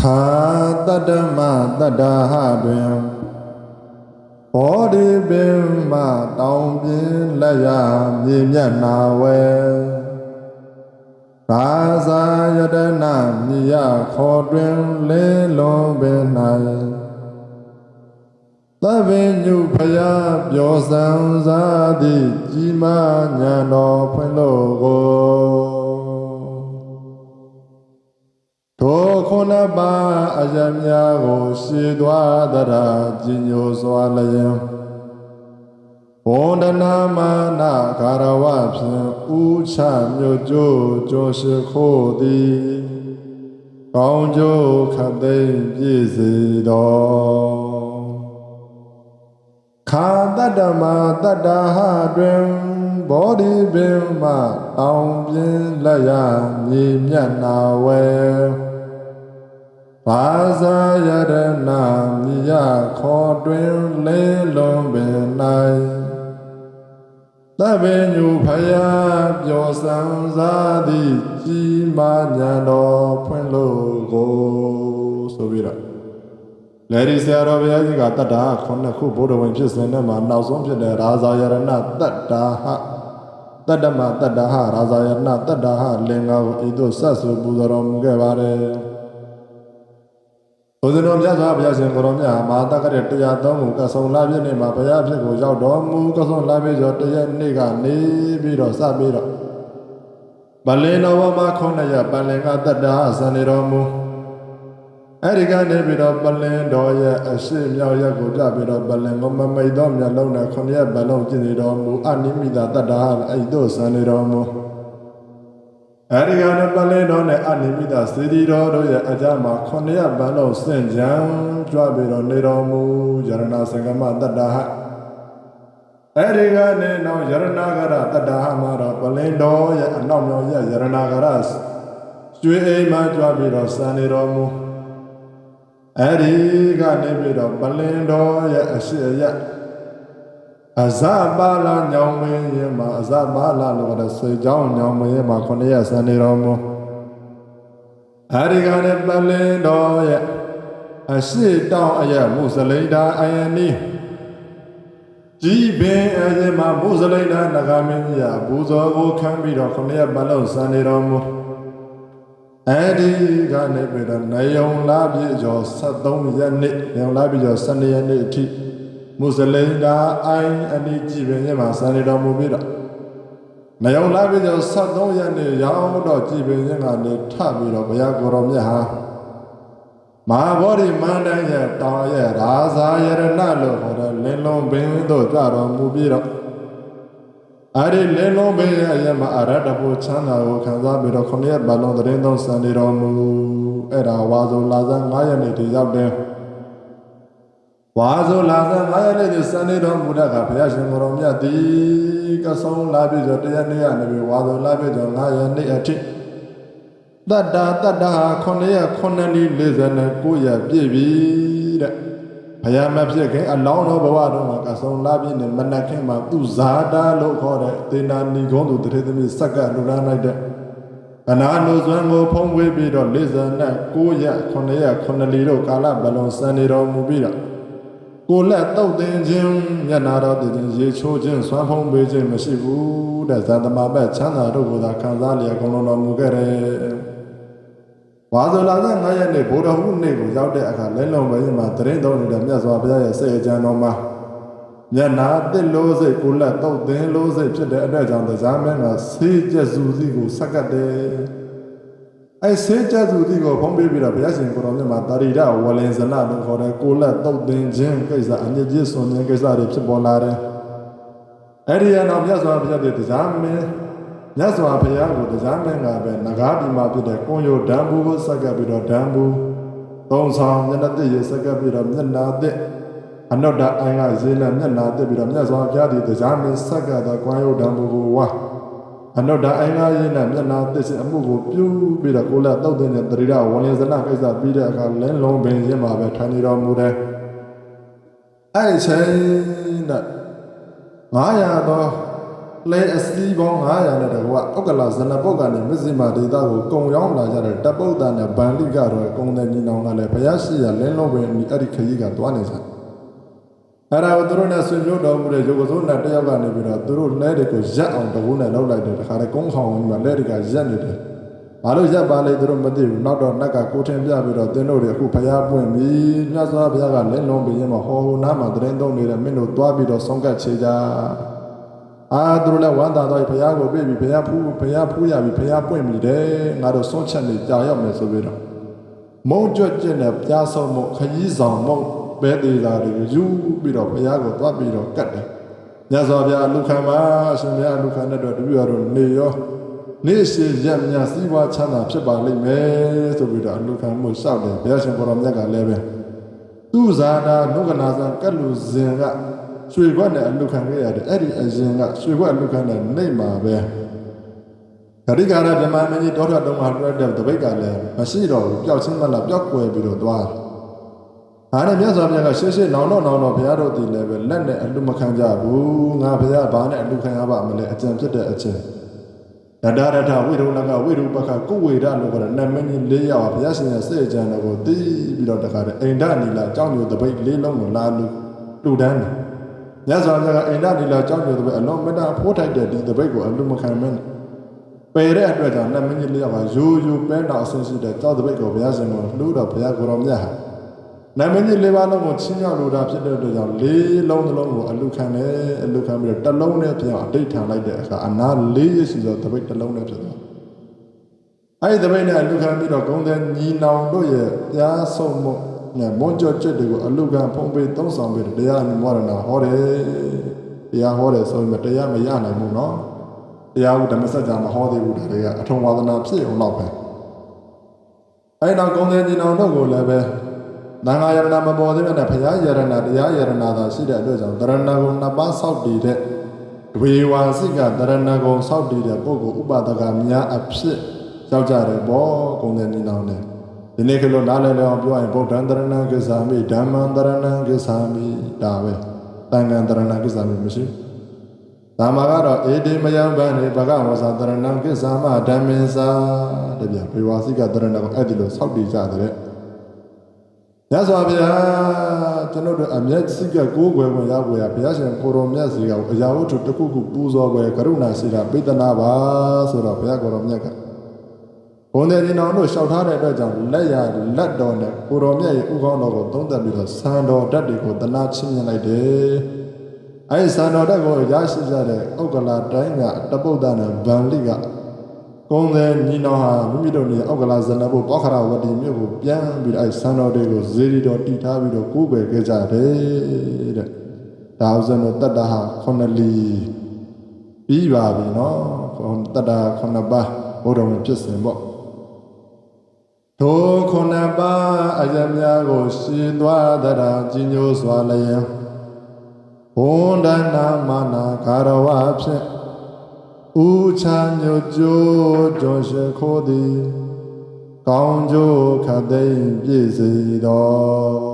ခာတတ္တမတတ္တာဟတွင်ဘောဓိပင်မတောင်ပြင်းလက်ရမြေမျက်နာဝဲကာဇာယတနာမြယခေါ်တွင်လဲလုံးပင်၌သဗ္ဗညုဖယားပြောစံစားသည်ကြီးမားညာတော်ဖွင့်လို့ကို ခုနပ်ပါအယံများကိုရှည်သွားတရာကြီးညိုစွာလျင်ဘုံဒနာမာနဂါရဝဖြင့်ဥချမြို့ကျိုးကျော်ရှိခိုးသည်ကောင်းကျိုးခတ်သိမ်းပြည့်စေတော်ခာတတ္တမတတ္တာဟတွင်ဘောဓိပင်မတောင်ပြင်းလက်ရမြေမျက်နာဝဲ ဘာသာယရဏမိယခေါ်တွင်လဲလုံးပင်၌သဗ္ဗညုဖယားပြောစံစားသည်ကြီးမားညာတော်ဖွင့်လို့ကိုဆိုပြီးတော့လေဒီဆရာတော်ဘုရားကြီးကတတ္တာခုနှစ်ခုဘုဒ္ဓဝင်ဖြစ်စဉ်နဲ့မှာနောက်ဆုံးဖြစ်တဲ့ရာဇာယရဏတတ္တာဟတတ္တမတတ္တာဟရာဇာယရဏတတ္တာဟလင်္ကာကိုဤသို့ဆက်ဆိုပူဇော်တော်မူခဲ့ပါတယ် ဘုဇင်တော်မြတ်စွာဘုရားရှင်ကိုရောမြတ်ဟာမဟာတက္ကရတရားသုံးခုကဆုံလာပြည့်နေ့မှာဘုရားဖြစ်ကိုရောက်တော်မူကဆုံလာပြည့်ကျော်တရက်နေ့ကနေပြီးတော့စပြီးတော့ဗလင်တော်မှာခုနှစ်ရက်ပလင်ကတတ္တာဇန်နေတော်မူအဲ့ဒီကနေပြီးတော့ပလင်တော်ရဲ့အရှိမြောက်ရက်ကိုကြပြီးတော့ပလင်ကမမိတ်တော်မြတ်လုံးနဲ့ခုနှစ်ရက်ပလုံးကျင့်နေတော်မူအနိမိတာတတ္တာအဲ့တို့ဇန်နေတော်မူ အဲဒီကနေ့ပလင်းတော်နဲ့အနိမိတစေတီတော်တို့ရဲ့အကြမှာခொနည်းပန်းလုံးစင့်ကြံကြွပြီးတော့နေတော်မူယရဏစင်္ကမတတ္တဟအဲဒီကနေ့တော့ယရဏဂရတတ္တဟမှာတော့ပလင်းတော်ရဲ့အနောက်မြောက်ရဲ့ယရဏဂရကျွေးအိမ်မှာကြွပြီးတော့စံနေတော်မူအဲဒီကနေပြီးတော့ပလင်းတော်ရဲ့အရှိအယက် အဇပါလာညောင်မင်းရင်မှာအဇပါလာလို့ခေါ်တဲ့ဆွေကြောင်းညောင်မင်းရင်မှာခုနှစ်ရက်ဆန်နေတော်မူအရိကနဲ့ပတ်လင်းတော်ရဲ့အရှိတောင်းအယမုဇလိဒာအယနီကြည်ပင်အယမမုဇလိဒာနဂမင်းကြီးဟာဘူဇောကိုခံပြီးတော့ခုနှစ်ရက်ပတ်လုံးဆန်နေတော်မူအဲဒီကနေပြည်တော်နေုံလာပြည့်ကျော်73ရက်နေ့နေုံလာပြည့်ကျော်12ရက်နေ့အထိ မုစလိန်ဒါအိုင်အနီကြည်ပင်ရဲ့မှာဆန်နေတော်မူပြီးတော့နေုံလာပြည့်ကျော်73ရက်နေ့ရောက်တော့ကြည်ပင်ရဲ့ကနေထပြီးတော့ဘုရားကိုယ်တော်မြတ်ဟာမဟာဗောဓိမန္တန်ရဲ့တောင်ရဲ့ရာဇာယရဏလို့ခေါ်တဲ့လင်းလုံးပင်တို့ကြတော်မူပြီးတော့အဲ့ဒီလင်းလုံးပင်ရဲ့အရမအရတ္တဘုချမ်းသာကိုခံစားပြီးတော့ခொနည်းဘလုံးတရင်သုံးစံနေတော်မူအဲ့ဒါဝါဆိုလာဇန်9ရက်နေ့တည်ရောက်တယ် ဝါဆိုလာဇန်9ရက်နေ့တည်စံနေတော်မူတဲ့အခါဘုရားရှင်ကိုယ်တော်မြတ်သည်ကဆုံးလာပြီးတော့တရားနေ့ကနေပြီးဝါဆိုလာပြီးတော့9ရက်နေ့အထိတတ္တာတတ္တာ9ရက်9နေ့49ရက်ပြည့်ပြီတဲ့ဘုရားမဖြစ်ခင်အလောင်းတော်ဘဝတော်မှာကဆုံးလာပြီးနေမနက်ခင်းမှာသူဇာတာလို့ခေါ်တဲ့သေနာနီကုန်းသူတထေသမီးစက္ကလူရမ်းလိုက်တဲ့အနာနုဇွမ်းကိုဖုံးဝေးပြီးတော့49ရက်9ရက်9လီတို့ကာလဘလုံးစံနေတော်မူပြီးတော့ ကိုလက်တုတ်တင်ခြင်းမျက်နာတော်တည်ခြင်းရေချိုးခြင်းဆွမ်းဖုံးပေးခြင်းမရှိဘူးတဲ့ဇာတမဘက်ချမ်းသာတို့ကိုသာခံစားလျက်ကုန်လုံးတော်မူခဲ့တယ်ဝါဇုလာဇ9ရက်နေ့ဘုရားဟုနေ့ကိုရောက်တဲ့အခါလဲလုံပဲမှာတရင်တော်နေတဲ့မြတ်စွာဘုရားရဲ့စိတ်အကြံတော်မှာမျက်နာတစ်လို့စိတ်ကိုလက်တုတ်တင်လို့စိတ်ဖြစ်တဲ့အတွက်ကြောင့်တရားမင်းကဆေးကျက်စုစီကိုဆက်ကတ်တယ် အဲဆေးကျက်စုစီကိုဖုံးပေးပြီးတော့ဘုရားရှင်ကိုတော်မြတ်မှာတာရိဒဝလင်ဇနလို့ခေါ်တဲ့ကိုလက်တုတ်တင်ခြင်းကိစ္စအညစ်အကြေးဆွန်ခြင်းကိစ္စတွေဖြစ်ပေါ်လာတယ်အဲ့ဒီရနောက်မြတ်စွာဘုရားရဲ့တရားမင်းမြတ်စွာဘုရားကိုတရားမင်းကပဲငကားဒီမှာဖြစ်တဲ့ကွန်ယိုဓာန်ဘူးကိုဆက်ကပ်ပြီးတော့ဓာန်ဘူးသုံးဆောင်မျက်နှာတစ်ရဆက်ကပ်ပြီးတော့မျက်နှာတစ်အနုတ္တအိုင်ကရေးနဲ့မျက်နှာတစ်ပြီးတော့မြတ်စွာဘုရားဒီတရားမင်းဆက်ကပ်သောကွန်ယိုဓာန်ဘူးကိုဝါ အနုတ္တအိုင်ကရေးနဲ့မျက်နှာတစ်စအမှုကိုပြုပြီးတော့ကိုလက်တုတ်တဲ့တရိရဝလင်စနကိစ္စပြီးတဲ့အခါလင်းလုံးပင်ရင်းမှာပဲထိုင်နေတော်မူတယ်အဲ့ချိန်နဲ့900သောလဲအစည်းပေါင်း900နဲ့တကွာဥက္ကလာဇနပုတ်ကနေမစ္စည်းမာဒေတာကိုကုံရောက်လာကြတဲ့တပ်ပုတ်တန်နဲ့ဗန္လိကတော့ကုံတဲ့ညီနောင်ကလည်းဘုရားရှိရလင်းလုံးပင်ဒီအဲ့ဒီခကြီးကသွားနေစား အဲ့ဒါကိုသူတို့နဲ့ဆွေမျိုးတော်မူတဲ့ရုပ်ကစိုးနဲ့တယောက်ကနေပြီးတော့သူတို့လဲတွေကိုရက်အောင်တကူနဲ့လောက်လိုက်တယ်တခါတည်းကုန်းခေါင်ဝင်မှာလဲတွေကရက်နေတယ်ဘာလို့ရက်ပါလဲသူတို့မသိဘူးနောက်တော့နတ်ကကိုထင်ပြပြီးတော့သင်တို့တွေအခုဘုရားပွင့်ပြီမြတ်စွာဘုရားကလင်းလုံးပင်ရင်မှာဟောဟိုနားမှာတရင်သုံးနေတဲ့မင်းတို့သွားပြီးတော့ဆုံးကတ်ချေကြအာသူတို့လည်းဝမ်းသာတော့ဘုရားကိုပြည့်ပြီဘုရားဖူးဘုရားဖူးရပြီဘုရားပွင့်ပြီတဲ့ငါတို့ဆုံးချက်နေကြာရောက်မယ်ဆိုပြီးတော့မုံကြွကြွနဲ့ပြားဆုံးမှုခကြီးဆောင်မှု ဘဲသေးတာတွေယူပြီးတော့ဘုရားကိုသွားပြီးတော့ကတ်တယ်မြတ်စွာဘုရားလူခံပါအရှင်ဘုရားလူခံတဲ့အတွက်တပည့်တော်နေရောနေ့ရှိရက်မြစည်းဝါချမ်းသာဖြစ်ပါလိမ့်မယ်ဆိုပြီးတော့လူခံမှုလျှောက်တယ်ဘုရားရှင်ကိုရောမြတ်ကလည်းပဲသူဇာနာနုကနာဇံကတ်လူဇင်ကရွှေခွက်နဲ့အလူခံခဲ့ရတယ်အဲ့ဒီအရင်ကရွှေခွက်အလူခံတဲ့နေမှာပဲဂရိကာရဗြဟ္မာမင်းကြီးတောထွက်တုံးမှာလွှဲတဲ့တပိတ်ကလည်းမရှိတော့ဘူးပျောက်ချင်းမလားပျောက်ကွယ်ပြီးတော့သွားတယ် အားနဲ့မြတ်စွာဘုရားကရှေ့ရှေ့နောင်တော့နောင်တော့ဘုရားတို့တည်လည်းပဲလက်နဲ့အလူမခံကြဘူးငါဘုရားဘာနဲ့အလူခံရပါမလဲအကြံဖြစ်တဲ့အချင်းရတရထဝိရုဏကဝိရုပကကုဝေဒလို့ခေါ်တဲ့နတ်မင်းကြီး၄ယောက်ဘုရားရှင်ရဲ့စေကြံတော်ကိုတီးပြီးတော့တခါတည်းအိန္ဒနီလာကြောင်းညိုတပိတ်လေးလုံးကိုလာလူလူတန်းတယ်မြတ်စွာဘုရားကအိန္ဒနီလာကြောင်းညိုတပိတ်အလုံးမတဖိုးထိုက်တဲ့ဒီတပိတ်ကိုအလူမခံမင်းပယ်တဲ့အတွက်ကြောင့်နတ်မင်းကြီး၄ယောက်ကရိုးရိုးပဲတော်အဆင်းရှိတဲ့ကြောက်တပိတ်ကိုဘုရားရှင်ကလှူတော့ဘုရားကိုရောမြတ်ဟာ နာမည်ကြီးလေးပါးလုံးကိုချင်းရောက်လို့တာဖြစ်တဲ့အတွက်ကြောင့်လေးလုံးသလုံးကိုအလူခံတယ်အလူခံပြီးတော့တစ်လုံးနဲ့ပြန်အတိတ်ထန်လိုက်တဲ့အခါအနာလေးရရှိသောတပိတ်တစ်လုံးနဲ့ဖြစ်သွားအဲဒီတပိတ်နဲ့အလူခံပြီးတော့ဂုံတဲ့ညီနောင်တို့ရဲ့တရားဆုံးမှုနဲ့မွန်ကြောကျွတ်တွေကိုအလူခံဖုံးပေးသုံးဆောင်ပြီးတရားနိမောရဏဟောတယ်တရားဟောတယ်ဆိုရင်တရားမရနိုင်ဘူးနော်တရားဟုဓမ္မစကြာမဟောသေးဘူးဒါတွေကအထုံဝါဒနာဖြစ်အောင်တော့ပဲအဲဒီတော့ဂုံတဲ့ညီနောင်တို့ကိုလည်းပဲ သံဃာယရဏမပေါ်သေးတဲ့ဘုရားယရဏတရားယရဏသာရှိတဲ့အတွက်ကြောင့်တရဏဂုံနှစ်ပါးစောက်တည်တဲ့ဒွေဝါစိကတရဏဂုံစောက်တည်တဲ့ပုဂ္ဂိုလ်ဥပဒကများအဖြစ်ရောက်ကြတယ်ပေါ့ဂုံတဲ့ညီနောင်တွေဒီနေ့ကလို့နားလည်လည်အောင်ပြောရင်ဗုဒ္ဓံတရဏကိစ္ဆာမိဓမ္မံတရဏကိစ္ဆာမိဒါပဲတန်ခံတရဏကိစ္ဆာမိမရှိဒါမှကတော့အေဒီမယံဗန္နေဘဂဝဇာတရဏကိစ္ဆာမဓမ္မေသာတပြဘေဝါစိကတရဏကိုအဲ့ဒီလိုစောက်တည်ကြတဲ့ မြတ်စွာဘုရားကျွန်တော်တို့အမျက်စိကကိုးကွယ်ဝင်ရောက်ွယ်ဘုရားရှင်ကိုရောမြတ်စီကအရာဝတ္ထုတစ်ခုခုပူဇော်ွယ်ကရုဏာရှိတာပိတနာပါဆိုတော့ဘုရားကိုရောမြတ်ကဘုန်းတဲ့ဒီတော်တို့လျှောက်ထားတဲ့အတွက်ကြောင့်လက်ရလက်တော်နဲ့ကိုရောမြတ်ရဲ့ဥကောင်းတော်ကိုသုံးသပ်ပြီးတော့စံတော်ဓာတ်တွေကိုတနာချင်းမြင်လိုက်တယ်အဲဒီစံတော်ဓာတ်ကိုရရှိကြတဲ့ဥက္ကလာတိုင်းကတပုဒ္ဒနဲ့ဗန္လိက ကုန်းတဲ့ညီနောင်ဟာမိမိတို့နေအောက်ကလာဇနဘုပောခရဝတီမြို့ကိုပြန်ပြီးအဲ့ဆန်းတော်တွေကိုဇေဒီတော်တီထားပြီးတော့ကိုးကွယ်ခဲ့ကြတယ်တဲ့ဒါဥစဉ်တော့တတ္တဟာခုနှစ်လီပြီးပါပြီနော်တတ္တခုနှစ်ပါးဘုရားဝင်ဖြစ်စဉ်ပေါ့ထိုခုနှစ်ပါးအယများကိုရှင်းသွားတရာကြီးညိုစွာလျင်ဘုံဒနာမနာကာရဝဖြင့် ဥချာညိုကျိုးကြောရှိခိုးသည်ကောင်းကျိုးခတ်သိမ့်ပြည့်စေတော်